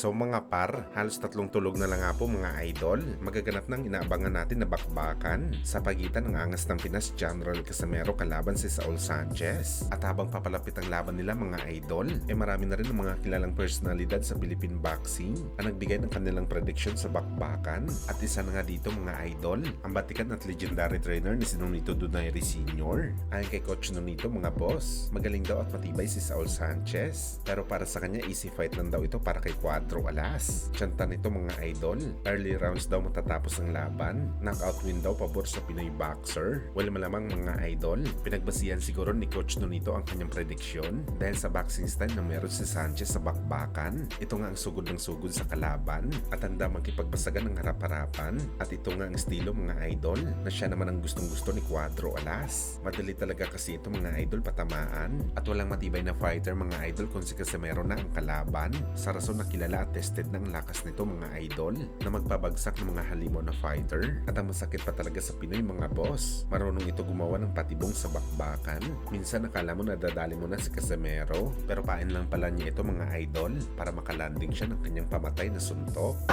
So mga par, halos tatlong tulog na lang nga po mga idol. Magaganap ng inaabangan natin na bakbakan sa pagitan ng angas ng Pinas General Casimero kalaban si Saul Sanchez. At habang papalapit ang laban nila mga idol, eh marami na rin ang mga kilalang personalidad sa Philippine boxing ang nagbigay ng kanilang prediction sa bakbakan. At isa na nga dito mga idol, ang batikan at legendary trainer ni Sinonito Donaire Sr. Ayon kay Coach Nonito mga boss, magaling daw at matibay si Saul Sanchez. Pero para sa kanya easy fight lang daw ito para kay Cuatro Alas. Tiyanta nito mga idol, early rounds daw matatapos ang laban. Knockout win daw pabor sa Pinoy boxer. Well malamang mga idol, pinagbasihan siguro ni Coach Nonito ang kanyang prediksyon dahil sa boxing style na meron si Sanchez sa bakbakan. Ito nga ang sugod ng sugod sa kalaban at handa makipagbasagan ng harap-harapan at ito nga ang estilo mga idol na siya naman ang gustong gusto ni Cuadro Alas. Madali talaga kasi ito mga idol patamaan at walang matibay na fighter mga idol kung si Casimero na ang kalaban sa rason na kilala at tested ng lakas nito mga idol na magpabagsak ng mga halimo na fighter. At ang masakit pa talaga sa Pinoy mga boss. Marunong ito gumawa ng patibong sa bakbakan. Minsan nakala mo nadadali mo na si Casimero pero pain lang pala niya ito mga idol para makalanding siya ng kanyang pamatay na suntok